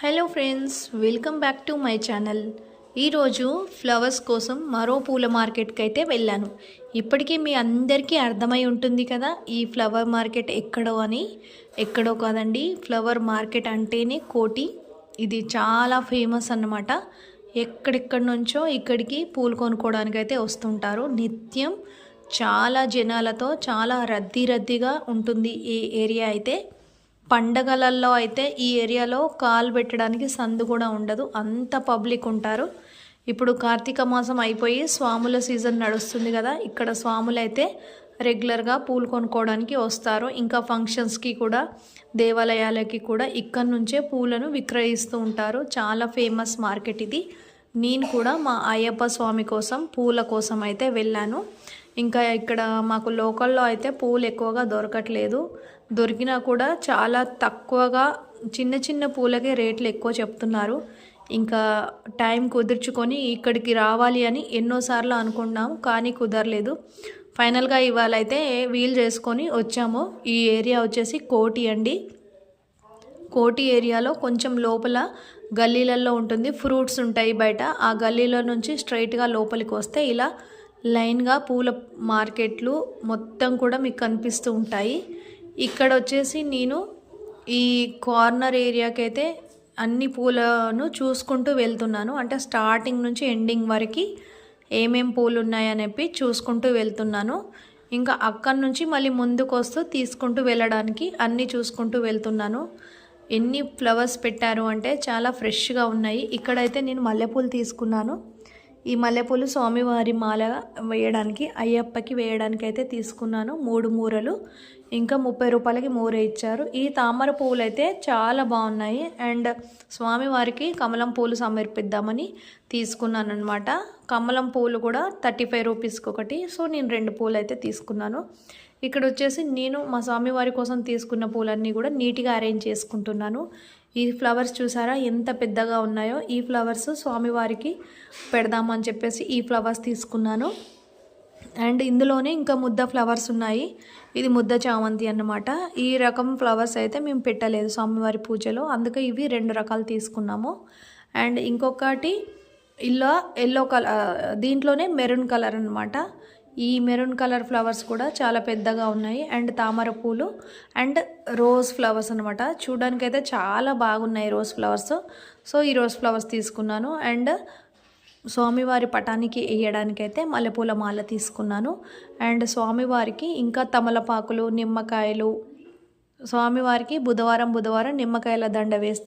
Hello friends welcome back to my channel ఈరోజు flowers కోసం మరో పూల మార్కెట్కి అయితే వెళ్ళాను. ఇప్పటికీ మీ అందరికీ అర్థమై ఉంటుంది కదా ఈ ఫ్లవర్ మార్కెట్ ఎక్కడో అని. ఎక్కడో కాదండి ఫ్లవర్ మార్కెట్ అంటేనే కోటి. ఇది చాలా ఫేమస్ అన్నమాట. ఎక్కడెక్కడి నుంచో ఇక్కడికి పూలు కొనుక్కోవడానికి అయితే వస్తుంటారు. నిత్యం చాలా జనాలతో చాలా రద్దీ రద్దీగా ఉంటుంది ఈ ఏరియా అయితే. పండగలలో అయితే ఈ ఏరియాలో కాలు పెట్టడానికి సందు కూడా ఉండదు. అంత పబ్లిక్ ఉంటారు. ఇప్పుడు కార్తీక మాసం అయిపోయి స్వాముల సీజన్ నడుస్తుంది కదా ఇక్కడ స్వాములు అయితే రెగ్యులర్గా పూలు కొనుక్కోవడానికి వస్తారు. ఇంకా ఫంక్షన్స్కి కూడా దేవాలయాలకి కూడా ఇక్కడ నుంచే పూలను విక్రయిస్తూ ఉంటారు. చాలా ఫేమస్ మార్కెట్ ఇది. నేను కూడా మా అయ్యప్ప స్వామి కోసం పూల కోసం అయితే వెళ్ళాను. ఇంకా ఇక్కడ మాకు లోకల్లో అయితే పూలు ఎక్కువగా దొరకట్లేదు. దొరికినా కూడా చాలా తక్కువగా చిన్న చిన్న పూలకే రేట్లు ఎక్కువ చెప్తున్నారు. ఇంకా టైం కుదుర్చుకొని ఇక్కడికి రావాలి అని ఎన్నోసార్లు అనుకున్నాం కానీ కుదరలేదు. ఫైనల్గా ఇవాళ అయితే వీలు చేసుకొని వచ్చాము. ఈ ఏరియా వచ్చేసి కోటి అండి. కోటి ఏరియాలో కొంచెం లోపల గల్లీలలో ఉంటుంది ఫ్రూట్స్ ఉంటాయి బయట. ఆ గల్లీలో నుంచి స్ట్రైట్గా లోపలికి వస్తే ఇలా లైన్గా పూల మార్కెట్లు మొత్తం కూడా మీకు కనిపిస్తూ ఉంటాయి. ఇక్కడ వచ్చేసి నేను ఈ కార్నర్ ఏరియాకి అయితే అన్ని పూలను చూసుకుంటూ వెళ్తున్నాను. అంటే స్టార్టింగ్ నుంచి ఎండింగ్ వరకు ఏమేం పూలు ఉన్నాయనేపి చెప్పి చూసుకుంటూ వెళ్తున్నాను. ఇంకా అక్కడి నుంచి మళ్ళీ ముందుకు వస్తూ తీసుకుంటూ వెళ్ళడానికి అన్నీ చూసుకుంటూ వెళ్తున్నాను. ఎన్ని ఫ్లవర్స్ పెట్టారు అంటే చాలా ఫ్రెష్గా ఉన్నాయి. ఇక్కడైతే నేను మల్లెపూలు తీసుకున్నాను. ఈ మల్లెపూలు స్వామివారి మాల వేయడానికి అయ్యప్పకి వేయడానికి అయితే తీసుకున్నాను. మూడు మూరలు. ఇంకా ముప్పై రూపాయలకి మూరే ఇచ్చారు. ఈ తామర పువ్వులు అయితే చాలా బాగున్నాయి. అండ్ స్వామివారికి కమలం పూలు సమర్పిద్దామని తీసుకున్నాను అనమాట కమలం పూలు కూడా థర్టీ ఫైవ్ రూపీస్కి ఒకటి. సో నేను రెండు పూలు అయితే తీసుకున్నాను. ఇక్కడ వచ్చేసి నేను మా స్వామివారి కోసం తీసుకున్న పూలన్నీ కూడా నీట్గా అరేంజ్ చేసుకుంటున్నాను. ఈ ఫ్లవర్స్ చూసారా? ఎంత పెద్దగా ఉన్నాయో. ఈ ఫ్లవర్స్ స్వామివారికి పెడదామని చెప్పేసి ఈ ఫ్లవర్స్ తీసుకున్నాను. అండ్ ఇందులోనే ఇంకా ముద్ద ఫ్లవర్స్ ఉన్నాయి. ఇది ముద్ద చామంతి అన్నమాట. ఈ రకం ఫ్లవర్స్ అయితే మేము పెట్టలేదు స్వామివారి పూజలో. అందుకే ఇవి రెండు రకాలు తీసుకున్నాము. అండ్ ఇంకొకటి ఇలా ఎల్లో కలర్ దీంట్లోనే మెరూన్ కలర్ అనమాట ఈ మెరూన్ కలర్ ఫ్లవర్స్ కూడా చాలా పెద్దగా ఉన్నాయి. అండ్ తామర పూలు అండ్ రోజ్ ఫ్లవర్స్ అనమాట చూడడానికి అయితే చాలా బాగున్నాయి రోజ్ ఫ్లవర్స్. సో ఈ రోజ్ ఫ్లవర్స్ తీసుకున్నాను. అండ్ స్వామివారి పటానికి వేయడానికైతే మల్లెపూల మాల తీసుకున్నాను. అండ్ స్వామివారికి ఇంకా తమలపాకులు నిమ్మకాయలు స్వామివారికి బుధవారం బుధవారం నిమ్మకాయల దండ వేస్తే